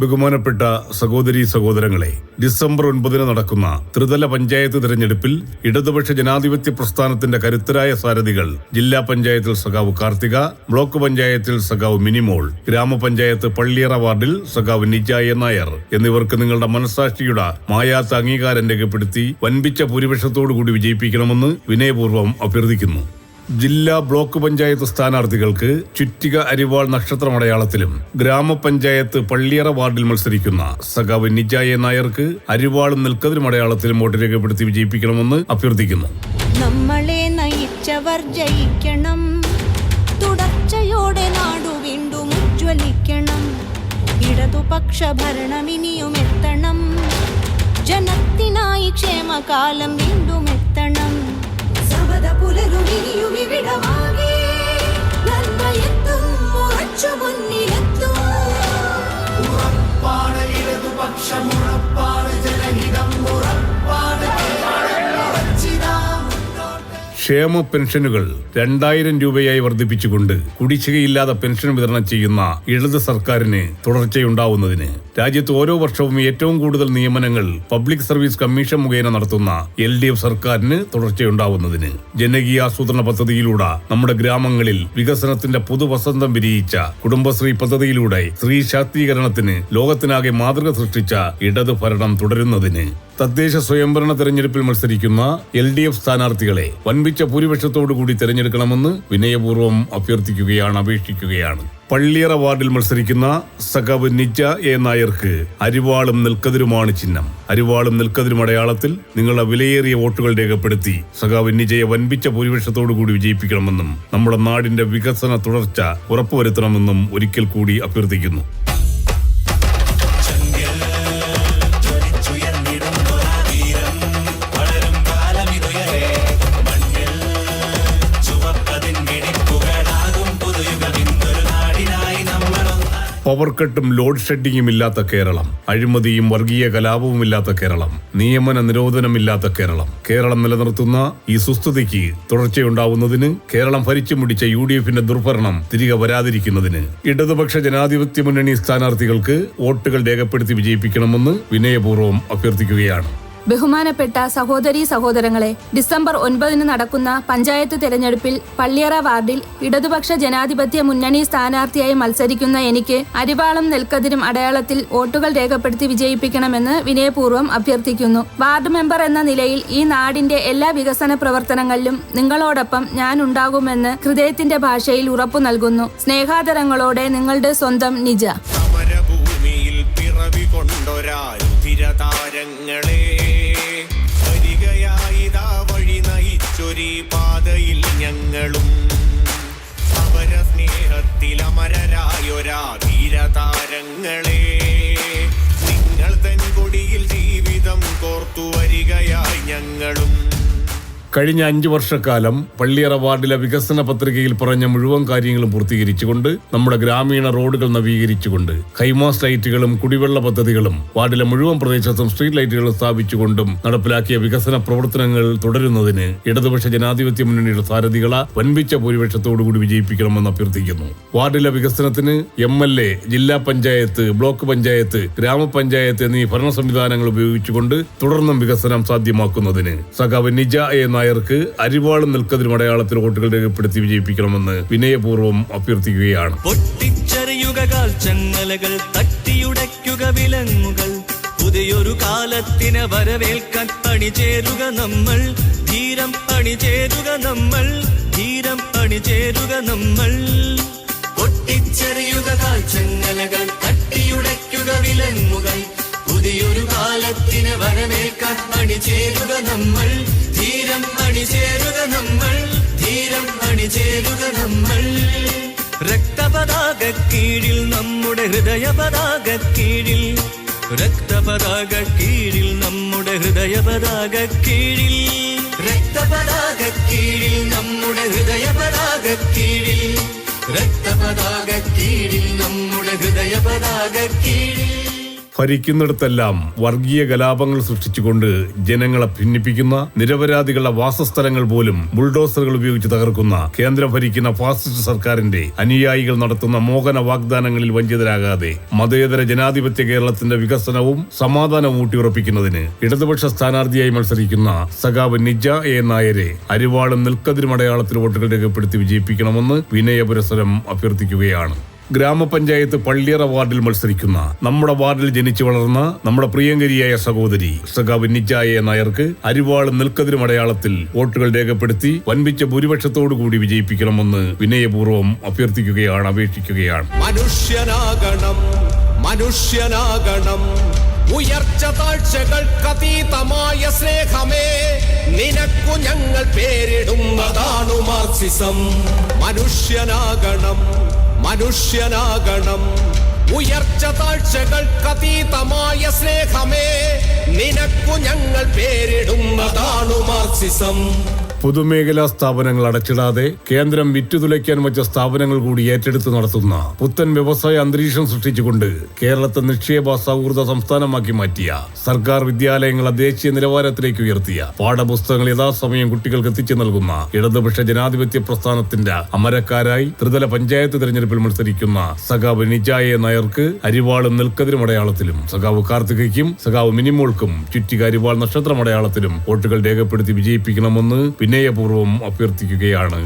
ബഹുമാനപ്പെട്ട സഹോദരി സഹോദരങ്ങളെ ഡിസംബർ ഒൻപതിന് നടക്കുന്ന ത്രിതല പഞ്ചായത്ത് തിരഞ്ഞെടുപ്പിൽ ഇടതുപക്ഷ ജനാധിപത്യ പ്രസ്ഥാനത്തിന്റെ കരുത്തരായ സാരഥികൾ ജില്ലാ പഞ്ചായത്തിൽ സഖാവ് കാർത്തിക ബ്ലോക്ക് പഞ്ചായത്തിൽ സഖാവ് മിനിമോൾ ഗ്രാമപഞ്ചായത്ത് പള്ളിയറ വാർഡിൽ സഖാവ് നിജായ നായർ എന്നിവർക്ക് നിങ്ങളുടെ മനസാക്ഷിയുടെ മായാത്ത അംഗീകാരം രേഖപ്പെടുത്തി വൻപിച്ച ഭൂരിപക്ഷത്തോടു കൂടി വിജയിപ്പിക്കണമെന്ന് വിനയപൂർവം അഭ്യർത്ഥിക്കുന്നു. ജില്ലാ ബ്ലോക്ക് പഞ്ചായത്ത് സ്ഥാനാർത്ഥികൾക്ക് ചുറ്റിക അരിവാൾ നക്ഷത്രമടയാളത്തിലും ഗ്രാമപഞ്ചായത്ത് പള്ളിയറ വാർഡിൽ മത്സരിക്കുന്ന സഖാവ് നിജായ നായർക്ക് അരിവാളും നിൽക്കതിരും അടയാളത്തിലും വോട്ട് രേഖപ്പെടുത്തി വിജയിപ്പിക്കണമെന്ന് അഭ്യർത്ഥിക്കുന്നു. നമ്മളെ നയിച്ചവർ ജയിക്കണം. തുടർച്ചയോടെ നാടു വീണ്ടും ഉജ്ജ്വലിക്കണം. ഇടതുപക്ഷ ഭരണം ഇനിയും എത്തണം. ജനത്തിനായി ക്ഷേമകാലം വീണ്ടും എത്തണം. ഉറപ്പാണ് ഇടതുപക്ഷം ഉറപ്പാണ് ജനഹിതം ഉറപ്പാണ് ക്ഷേമ പെൻഷനുകൾ രണ്ടായിരം രൂപയായി വർദ്ധിപ്പിച്ചുകൊണ്ട് കുടിശ്ശികയില്ലാതെ പെൻഷൻ വിതരണം ചെയ്യുന്ന ഇടത് സർക്കാരിന് തുടർച്ചയുണ്ടാവുന്നതിന് രാജ്യത്ത് ഓരോ വർഷവും ഏറ്റവും കൂടുതൽ നിയമനങ്ങൾ പബ്ലിക് സർവീസ് കമ്മീഷൻ മുഖേന നടത്തുന്ന എൽ ഡി എഫ് സർക്കാരിന് തുടർച്ചയുണ്ടാവുന്നതിന് ജനകീയ ആസൂത്രണ പദ്ധതിയിലൂടെ നമ്മുടെ ഗ്രാമങ്ങളിൽ വികസനത്തിന്റെ പുതുവസന്തം വിരിയിച്ച കുടുംബശ്രീ പദ്ധതിയിലൂടെ സ്ത്രീ ശാക്തീകരണത്തിന് ലോകത്തിനാകെ മാതൃക സൃഷ്ടിച്ച ഇടത് ഭരണം തുടരുന്നതിന് തദ്ദേശ സ്വയംഭരണ തെരഞ്ഞെടുപ്പിൽ മത്സരിക്കുന്ന എൽ ഡി എഫ് സ്ഥാനാർത്ഥികളെ വൻപിച്ച ഭൂരിപക്ഷത്തോടു കൂടി തെരഞ്ഞെടുക്കണമെന്ന് വിനയപൂർവം അഭ്യർത്ഥിക്കുകയാണ് അപേക്ഷിക്കുകയാണ്. പള്ളിയറ വാർഡിൽ മത്സരിക്കുന്ന സഖാവ് നിജ എ നായർക്ക് അരിവാളും നിൽക്കതിരുമാണ് ചിഹ്നം. അരിവാളും നിൽക്കതിരും അടയാളത്തിൽ നിങ്ങളുടെ വിലയേറിയ വോട്ടുകൾ രേഖപ്പെടുത്തി സഖാവ് നിജയെ വൻപിച്ച ഭൂരിപക്ഷത്തോടു കൂടി വിജയിപ്പിക്കണമെന്നും നമ്മുടെ നാടിന്റെ വികസന തുടർച്ച ഉറപ്പുവരുത്തണമെന്നും ഒരിക്കൽ കൂടി അഭ്യർത്ഥിക്കുന്നു. പവർ കട്ടും ലോഡ് ഷെഡിങ്ങും ഇല്ലാത്ത കേരളം. അഴിമതിയും വർഗീയ കലാപവും ഇല്ലാത്ത കേരളം. നിയമന നിരോധനമില്ലാത്ത കേരളം. കേരളം നിലനിർത്തുന്ന ഈ സുസ്ഥിതിക്ക് തുടർച്ചയുണ്ടാവുന്നതിന് കേരളം ഭരിച്ചു മുടിച്ച യു ഡി എഫിന്റെ ദുർഭരണം തിരികെ വരാതിരിക്കുന്നതിന് ഇടതുപക്ഷ ജനാധിപത്യ മുന്നണി സ്ഥാനാർത്ഥികൾക്ക് വോട്ടുകൾ രേഖപ്പെടുത്തി വിജയിപ്പിക്കണമെന്ന് വിനയപൂർവം അഭ്യർത്ഥിക്കുകയാണ്. ബഹുമാനപ്പെട്ട സഹോദരീ സഹോദരങ്ങളെ ഡിസംബർ ഒൻപതിന് നടക്കുന്ന പഞ്ചായത്ത് തെരഞ്ഞെടുപ്പിൽ പള്ളിയറ വാർഡിൽ ഇടതുപക്ഷ ജനാധിപത്യ മുന്നണി സ്ഥാനാർത്ഥിയായി മത്സരിക്കുന്ന എനിക്ക് അരിവാളം നെൽക്കതിരും അടയാളത്തിൽ വോട്ടുകൾ രേഖപ്പെടുത്തി വിജയിപ്പിക്കണമെന്ന് വിനയപൂർവം അഭ്യർത്ഥിക്കുന്നു. വാർഡ് മെമ്പർ എന്ന നിലയിൽ ഈ നാടിന്റെ എല്ലാ വികസന പ്രവർത്തനങ്ങളിലും നിങ്ങളോടൊപ്പം ഞാൻ ഉണ്ടാകുമെന്ന് ഹൃദയത്തിന്റെ ഭാഷയിൽ ഉറപ്പു നൽകുന്നു. സ്നേഹാദരങ്ങളോടെ നിങ്ങളുടെ സ്വന്തം നിജ. പിറവി കൊണ്ടൊരാരുതിരതാരങ്ങളെ വരികയായിതാ വഴി നയിച്ചൊരീ പാതയിൽ ഞങ്ങളും. അമരരായൊരാ ധീരതാരങ്ങളെ നിങ്ങൾ തൻ കൊടിയിൽ ജീവിതം കോർത്തു വരികയായി ഞങ്ങളും. കഴിഞ്ഞ അഞ്ചു വർഷക്കാലം പള്ളിയറ വാർഡിലെ വികസന പത്രികയിൽ പറഞ്ഞ മുഴുവൻ കാര്യങ്ങളും പൂർത്തീകരിച്ചുകൊണ്ട് നമ്മുടെ ഗ്രാമീണ റോഡുകൾ നവീകരിച്ചുകൊണ്ട് ഹൈമാസ് ലൈറ്റുകളും കുടിവെള്ള പദ്ധതികളും വാർഡിലെ മുഴുവൻ പ്രദേശത്തും സ്ട്രീറ്റ് ലൈറ്റുകൾ സ്ഥാപിച്ചുകൊണ്ടും നടപ്പിലാക്കിയ വികസന പ്രവർത്തനങ്ങൾ തുടരുന്നതിന് ഇടതുപക്ഷ ജനാധിപത്യ മുന്നണിയുടെ സാരഥികളെ വൻപിച്ച ഭൂരിപക്ഷത്തോടുകൂടി വിജയിപ്പിക്കണമെന്ന് അഭ്യർത്ഥിക്കുന്നു. വാർഡിലെ വികസനത്തിന് എം എൽ എ ജില്ലാ പഞ്ചായത്ത് ബ്ലോക്ക് പഞ്ചായത്ത് ഗ്രാമപഞ്ചായത്ത് എന്നീ ഭരണ സംവിധാനങ്ങൾ ഉപയോഗിച്ചുകൊണ്ട് തുടർന്നും വികസനം സാധ്യമാക്കുന്നതിന് സഖാവ് നിജ എ നായർക്ക് അരിവാളും നിൽക്കതിരും അടയാളത്തിൽ വോട്ടുകൾ രേഖപ്പെടുത്തി വിജയിപ്പിക്കണമെന്ന് വിനയപൂർവം അഭ്യർത്ഥിക്കുകയാണ്. പൊട്ടിച്ചെറിയുക കാൽച്ചങ്ങലകൾ വിലങ്ങുകൾ. പുതിയൊരു കാലത്തിന് വരവേൽക്കാൻ അണിചേരുക നമ്മൾ. ധീരം പണി ചേരുക നമ്മൾ. ധീരം പണി ചേരുക നമ്മൾ. പൊട്ടിച്ചെറിയുക കാൽച്ചങ്ങലകൾ തട്ടിയുടയ്ക്കുക വിലങ്ങുകൾ. കാലത്തിനെ മണി ചേരുക നമ്മൾ. ധീരം അണിചേരുക നമ്മൾ. ധീരം അണിചേരുക നമ്മൾ. രക്തപതാക കീഴിൽ നമ്മുടെ ഹൃദയ പതാക കീഴിൽ രക്തപതാക കീഴിൽ നമ്മുടെ ഹൃദയ പതാക കീഴിൽ രക്തപതാക കീഴിൽ നമ്മുടെ ഹൃദയ പതാക കീഴിൽ രക്തപതാക കീഴിൽ നമ്മുടെ ഹൃദയ പതാക കീഴിൽ ഭരിക്കുന്നിടത്തെല്ലാം വർഗീയ കലാപങ്ങൾ സൃഷ്ടിച്ചുകൊണ്ട് ജനങ്ങളെ ഭിന്നിപ്പിക്കുന്ന നിരപരാധികളുടെ വാസസ്ഥലങ്ങൾ പോലും ബുൾഡോസറുകൾ ഉപയോഗിച്ച് തകർക്കുന്ന കേന്ദ്രം ഭരിക്കുന്ന ഫാസിസ്റ്റ് സർക്കാരിന്റെ അനുയായികൾ നടത്തുന്ന മോഹന വാഗ്ദാനങ്ങളിൽ വഞ്ചിതരാകാതെ മതേതര ജനാധിപത്യ കേരളത്തിന്റെ വികസനവും സമാധാനവും ഊട്ടിയുറപ്പിക്കുന്നതിന് ഇടതുപക്ഷ സ്ഥാനാർത്ഥിയായി മത്സരിക്കുന്ന സഖാവ് നിജ എ നായരെ അരിവാളും നിൽക്കതിരുമടയാളത്തിൽ വോട്ടുകൾ രേഖപ്പെടുത്തി വിജയിപ്പിക്കണമെന്ന് വിനയപുരസരം അഭ്യർത്ഥിക്കുകയാണ്. ഗ്രാമപഞ്ചായത്ത് പള്ളിയറ വാർഡിൽ മത്സരിക്കുന്ന നമ്മുടെ വാർഡിൽ ജനിച്ചു വളർന്ന നമ്മുടെ പ്രിയങ്കരിയായ സഹോദരി സഖാവ് നിജായ നായർക്ക് അരിവാളും നിൽക്കതിരും അടയാളത്തിൽ വോട്ടുകൾ രേഖപ്പെടുത്തി വൻപിച്ച ഭൂരിപക്ഷത്തോടു കൂടി വിജയിപ്പിക്കണമെന്ന് വിനയപൂർവം അഭ്യർത്ഥിക്കുകയാണ് അപേക്ഷിക്കുകയാണ്. മനുഷ്യനാകണം മനുഷ്യനാകണം. ഉയർച്ച താഴ്ചകൾക്കതീതമായ സ്നേഹമേ. നിനക്കു ഞങ്ങൾ പേരിടുന്നതാണു മാർക്സിസം മനുഷ്യനാകണം മനുഷ്യനാകണം. ഉയർച്ച താഴ്ചകൾക്കതീതമായ സ്നേഹമേ. നിനക്കു ഞങ്ങൾ പേരിടുന്നതാണു മാർക്സിസം പൊതുമേഖലാ സ്ഥാപനങ്ങൾ അടച്ചിടാതെ കേന്ദ്രം വിറ്റുതുലയ്ക്കാൻ വെച്ച സ്ഥാപനങ്ങൾ കൂടി ഏറ്റെടുത്ത് നടത്തുന്ന പുത്തൻ വ്യവസായ അന്തരീക്ഷം സൃഷ്ടിച്ചുകൊണ്ട് കേരളത്തെ നിക്ഷേപ സൗഹൃദ സംസ്ഥാനമാക്കി മാറ്റിയ സർക്കാർ വിദ്യാലയങ്ങളെ ദേശീയ നിലവാരത്തിലേക്ക് ഉയർത്തിയ പാഠപുസ്തകങ്ങൾ യഥാസമയം കുട്ടികൾക്ക് എത്തിച്ചു നൽകുന്ന ഇടതുപക്ഷ ജനാധിപത്യ പ്രസ്ഥാനത്തിന്റെ അമരക്കാരായി ത്രിതല പഞ്ചായത്ത് തെരഞ്ഞെടുപ്പിൽ മത്സരിക്കുന്ന സഖാവ് നിജായ നായർക്ക് അരിവാളും നെൽക്കതിരും അടയാളത്തിലും സഖാവ് കാർത്തികയ്ക്കും സഖാവ് മിനിമോൾക്കും ചുറ്റിക അരിവാൾ നക്ഷത്രം അടയാളത്തിലും വോട്ടുകൾ രേഖപ്പെടുത്തി വിജയിപ്പിക്കണമെന്ന് വിനയപൂർവം അഭ്യർത്ഥിക്കുകയാണ്.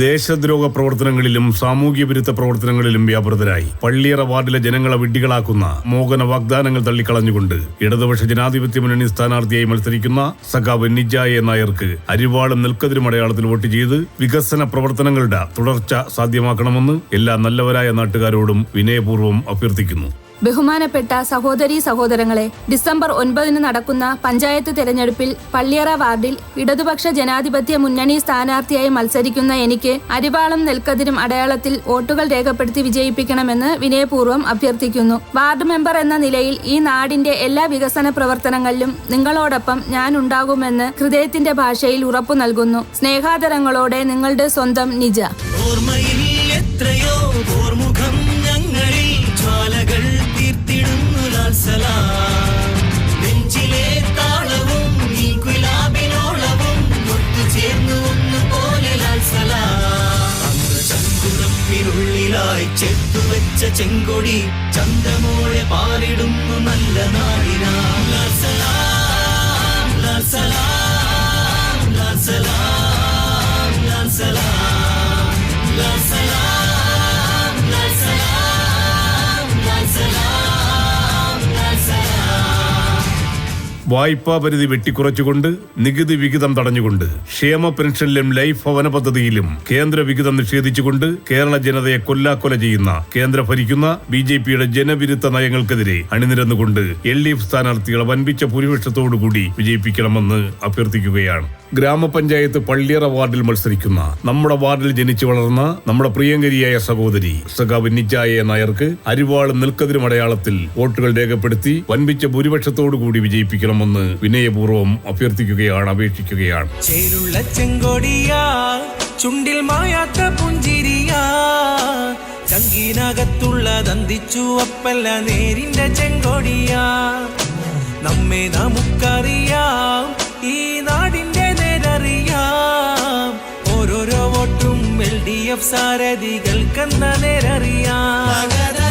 ദേശദ്രോഹ പ്രവർത്തനങ്ങളിലും സാമൂഹ്യ വിരുദ്ധ പ്രവർത്തനങ്ങളിലും വ്യാപൃതരായി. പള്ളിയറ വാർഡിലെ ജനങ്ങളെ വിഡ്ഢികളാക്കുന്ന മോഹന വാഗ്ദാനങ്ങൾ തള്ളിക്കളഞ്ഞുകൊണ്ട് ഇടതുപക്ഷ ജനാധിപത്യ മുന്നണി സ്ഥാനാർത്ഥിയായി മത്സരിക്കുന്ന സഖാവ് നിജായ നായർക്ക് അരിവാളും നിൽക്കതിരും അടയാളത്തിൽ വോട്ട് ചെയ്ത് വികസന പ്രവർത്തനങ്ങളുടെ തുടർച്ച സാധ്യമാക്കണമെന്ന് എല്ലാ നല്ലവരായ നാട്ടുകാരോടും വിനയപൂർവം അഭ്യർത്ഥിക്കുന്നു. ബഹുമാനപ്പെട്ട സഹോദരീ സഹോദരങ്ങളെ ഡിസംബർ ഒൻപതിന് നടക്കുന്ന പഞ്ചായത്ത് തെരഞ്ഞെടുപ്പിൽ പള്ളിയറ വാർഡിൽ ഇടതുപക്ഷ ജനാധിപത്യ മുന്നണി സ്ഥാനാർത്ഥിയായി മത്സരിക്കുന്ന എനിക്ക് അരിവാളം നെൽക്കതിരും അടയാളത്തിൽ വോട്ടുകൾ രേഖപ്പെടുത്തി വിജയിപ്പിക്കണമെന്ന് വിനയപൂർവം അഭ്യർത്ഥിക്കുന്നു. വാർഡ് മെമ്പർ എന്ന നിലയിൽ ഈ നാടിന്റെ എല്ലാ വികസന പ്രവർത്തനങ്ങളിലും നിങ്ങളോടൊപ്പം ഞാൻ ഉണ്ടാകുമെന്ന് ഹൃദയത്തിന്റെ ഭാഷയിൽ ഉറപ്പു നൽകുന്നു. സ്നേഹാദരങ്ങളോടെ നിങ്ങളുടെ സ്വന്തം നിജ. ഓർമ്മയിൽ എത്രയോ ഓർമുഖം ഞങ്ങളിൽ ജ്വാലകൾ ലാൽ സലാം. നെഞ്ചിലെ താളവും ഇൻകുലാബിനോളവും ഒത്തുചേർന്നു ഒന്ന് പോലെ ലാൽ സലാം. ചങ്കുറപ്പിനുള്ളിലായി ചെത്തുവെച്ച ചെങ്കൊടി ചന്തമോഴെ പാലിടുന്നു നല്ല നാടിനാ. ലാൽ സലാം ലാൽ സലാം ലാൽ സലാം ലാൽ സലാം. വായ്പാ പരിധി വെട്ടിക്കുറച്ചുകൊണ്ട് നികുതി വിഹിതം തടഞ്ഞുകൊണ്ട് ക്ഷേമ പെൻഷനിലും ലൈഫ് ഭവന പദ്ധതിയിലും കേന്ദ്ര വിഹിതം നിഷേധിച്ചുകൊണ്ട് കേരള ജനതയെ കൊല്ലാക്കൊല ചെയ്യുന്ന കേന്ദ്ര ഭരിക്കുന്ന ബി ജെ പിയുടെ ജനവിരുദ്ധ നയങ്ങൾക്കെതിരെ അണിനിരന്നുകൊണ്ട് എൽ ഡി എഫ് സ്ഥാനാർത്ഥികളെ വൻപിച്ച ഭൂരിപക്ഷത്തോടുകൂടി വിജയിപ്പിക്കണമെന്ന് അഭ്യർത്ഥിക്കുകയാണ്. ഗ്രാമപഞ്ചായത്ത് പള്ളിയറ വാർഡിൽ മത്സരിക്കുന്ന നമ്മുടെ വാർഡിൽ ജനിച്ചു വളർന്ന നമ്മുടെ പ്രിയങ്കരിയായ സഹോദരി സഖാവ് നിജായ നായർക്ക് അരിവാളും നിൽക്കതിരും അടയാളത്തിൽ വോട്ടുകൾ രേഖപ്പെടുത്തി വൻപിച്ച ഭൂരിപക്ഷത്തോടുകൂടി വിജയിപ്പിക്കണമെന്ന് വിനയപൂർവം അഭ്യർത്ഥിക്കുകയാണ് അപേക്ഷിക്കുകയാണ്. ചുണ്ടിൽ മായാത്ത പുഞ്ചിരിയാ. ദന്തിച്ചു അപ്പല്ല നേരിന്റെ ചെങ്കൊടിയാ. നമ്മെ നമുക്കറിയാം ഈ നാടിന്റെ എഫ് സാരഥികൾക്കെന്ന നേരറിയാം.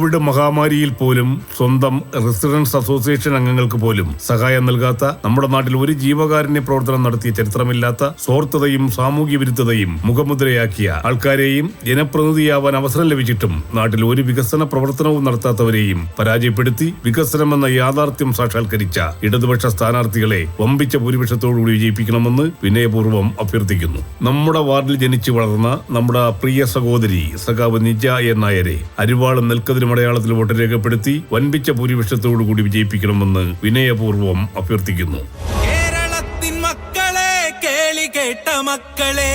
കോവിഡ് മഹാമാരിയിൽ പോലും സ്വന്തം റെസിഡൻസ് അസോസിയേഷൻ അംഗങ്ങൾക്ക് പോലും സഹായം നൽകാത്ത നമ്മുടെ നാട്ടിൽ ഒരു ജീവകാരുണ്യ പ്രവർത്തനം നടത്തിയ ചരിത്രമില്ലാത്ത സ്വാർത്ഥതയും സാമൂഹ്യ വിരുദ്ധതയും മുഖമുദ്രയാക്കിയ ആൾക്കാരെയും ജനപ്രതിനിധിയാവാൻ അവസരം ലഭിച്ചിട്ടും നാട്ടിൽ ഒരു വികസന പ്രവർത്തനവും നടത്താത്തവരെയും പരാജയപ്പെടുത്തി വികസനമെന്ന യാഥാർത്ഥ്യം സാക്ഷാത്കരിച്ച ഇടതുപക്ഷ സ്ഥാനാർത്ഥികളെ വമ്പിച്ച ഭൂരിപക്ഷത്തോടുകൂടി വിജയിപ്പിക്കണമെന്ന് വിനയപൂർവം അഭ്യർത്ഥിക്കുന്നു. നമ്മുടെ വാർഡിൽ ജനിച്ചു വളർന്ന നമ്മുടെ പ്രിയ സഹോദരി സഖാവ് നിജ എൻ നായരെ അരിവാളും നെൽക്കതിരും അടയാളത്തിൽ വോട്ട് രേഖപ്പെടുത്തി വൻപിച്ച ഭൂരിപക്ഷത്തോടുകൂടി വിജയിപ്പിക്കണമെന്ന് വിനയപൂർവം അഭ്യർത്ഥിക്കുന്നു. കേരളത്തിൻ മക്കളെ കേളി കേട്ട മക്കളെ.